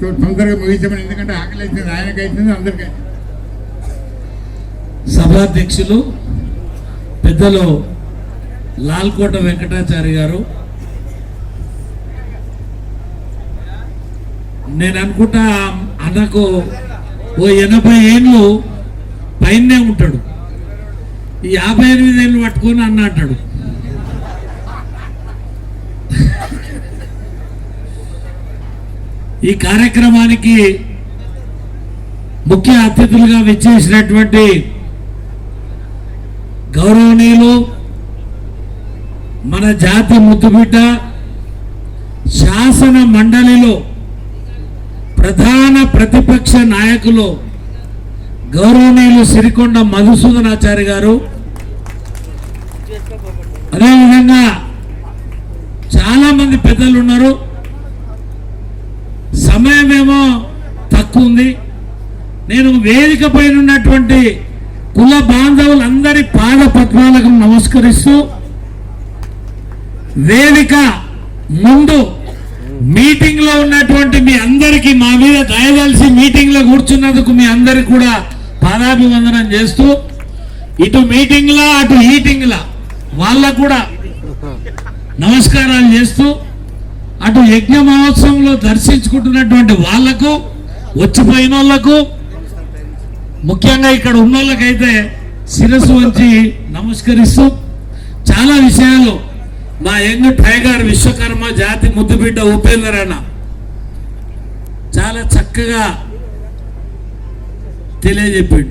తొందరగా ముగించమని ఎందుకంటే ఆకలి అవుతుంది ఆయనకి అవుతుంది అందరికీ. సభాధ్యక్షులు పెద్దలు లాల్కోట వెంకటాచారి గారు నేను అనుకుంటా అన్నకు ఓ ఎనభై ఏళ్ళు పైనే ఉంటాడు. ఈ యాభై ఎనిమిది ఏళ్ళు పట్టుకొని అన్న అంటాడు. ఈ కార్యక్రమానికి ముఖ్య అతిథులుగా విచ్చేసినటువంటి గౌరవనీయులు మన జాతి ముద్దుబిడ్డ శాసన మండలిలో ప్రధాన ప్రతిపక్ష నాయకులు గౌరవనీయులు సిరికొండ మధుసూదనాచారి గారు. అదేవిధంగా చాలామంది పెద్దలు ఉన్నారు. సమయమేమో తక్కువ ఉంది నేను వేదిక పైన ఉన్నటువంటి కుల బాంధవులందరి పాద పద్మాలకు నమస్కరిస్తూ వేదిక ముందు మీటింగ్లో ఉన్నటువంటి మీ అందరికీ మా మీద దయదలిసి మీటింగ్లో కూర్చున్నందుకు మీ అందరికి కూడా పాదాభివందనం చేస్తూ ఇటు మీటింగ్లా అటు హీటింగ్లా వాళ్ళకు కూడా నమస్కారాలు చేస్తూ అటు యజ్ఞ మహోత్సవంలో దర్శించుకుంటున్నటువంటి వాళ్ళకు వచ్చిపోయిన వాళ్ళకు ముఖ్యంగా ఇక్కడ ఉన్న వాళ్ళకైతే శిరస్సు వంచి నమస్కరిస్తూ చాలా విషయాలు. మా యంగ్ టైగర్ విశ్వకర్మ జాతి ముద్దుబిడ్డ ఉపేందర్ అన్న చాలా చక్కగా తెలియజెప్పాడు.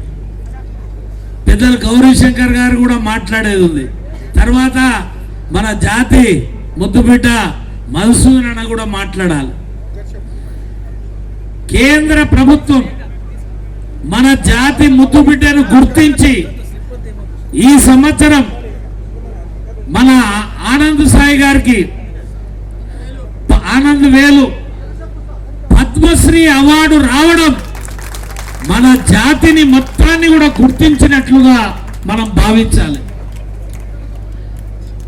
పెద్దలు గౌరీ శంకర్ గారు కూడా మాట్లాడేది ఉంది. తర్వాత మన జాతి ముద్దుబిడ్డ మధుసూదన్ అన్న కూడా మాట్లాడాలి. కేంద్ర ప్రభుత్వం మన జాతి ముద్దుబిడ్డను గుర్తించి ఈ సంవత్సరం మన ఆనంద్ సాయి గారికి ఆనంద్ వేలు పద్మశ్రీ అవార్డు రావడం మన జాతిని మొత్తాన్ని కూడా గుర్తించినట్లుగా మనం భావించాలి.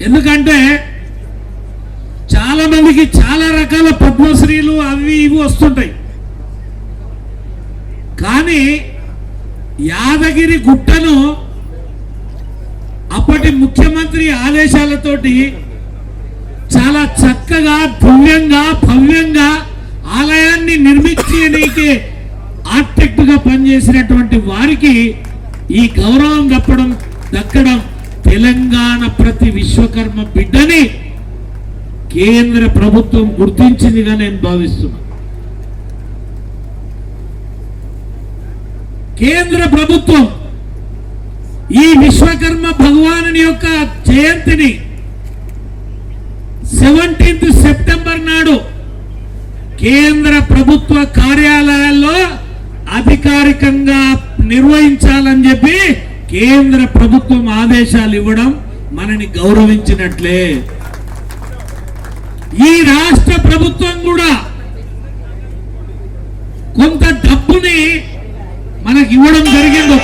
ఎందుకంటే చాలా మందికి చాలా రకాల పద్మశ్రీలు అవి ఇవి వస్తుంటాయి. కానీ యాదగిరి గుట్టను అప్పటి ముఖ్యమంత్రి ఆదేశాలతోటి చాలా చక్కగా భవ్యంగా భవ్యంగా ఆలయాన్ని నిర్మించడానికి ఆర్కిటెక్ట్గా పనిచేసినటువంటి వారికి ఈ గౌరవం దప్పడం దక్కడం తెలంగాణ ప్రతి విశ్వకర్మ బిడ్డని కేంద్ర ప్రభుత్వం గుర్తించిందిగా నేను భావిస్తున్నా. కేంద్ర ప్రభుత్వం ఈ విశ్వకర్మ భగవానుని యొక్క జయంతిని సెవెంటీన్త్ సెప్టెంబర్ నాడు కేంద్ర ప్రభుత్వ కార్యాలయాల్లో అధికారికంగా నిర్వహించాలని చెప్పి కేంద్ర ప్రభుత్వం ఆదేశాలు ఇవ్వడం మనని గౌరవించినట్లే. ఈ రాష్ట్ర ప్రభుత్వం కూడా కొంత డబ్బుని మనకి ఇవ్వడం జరిగింది.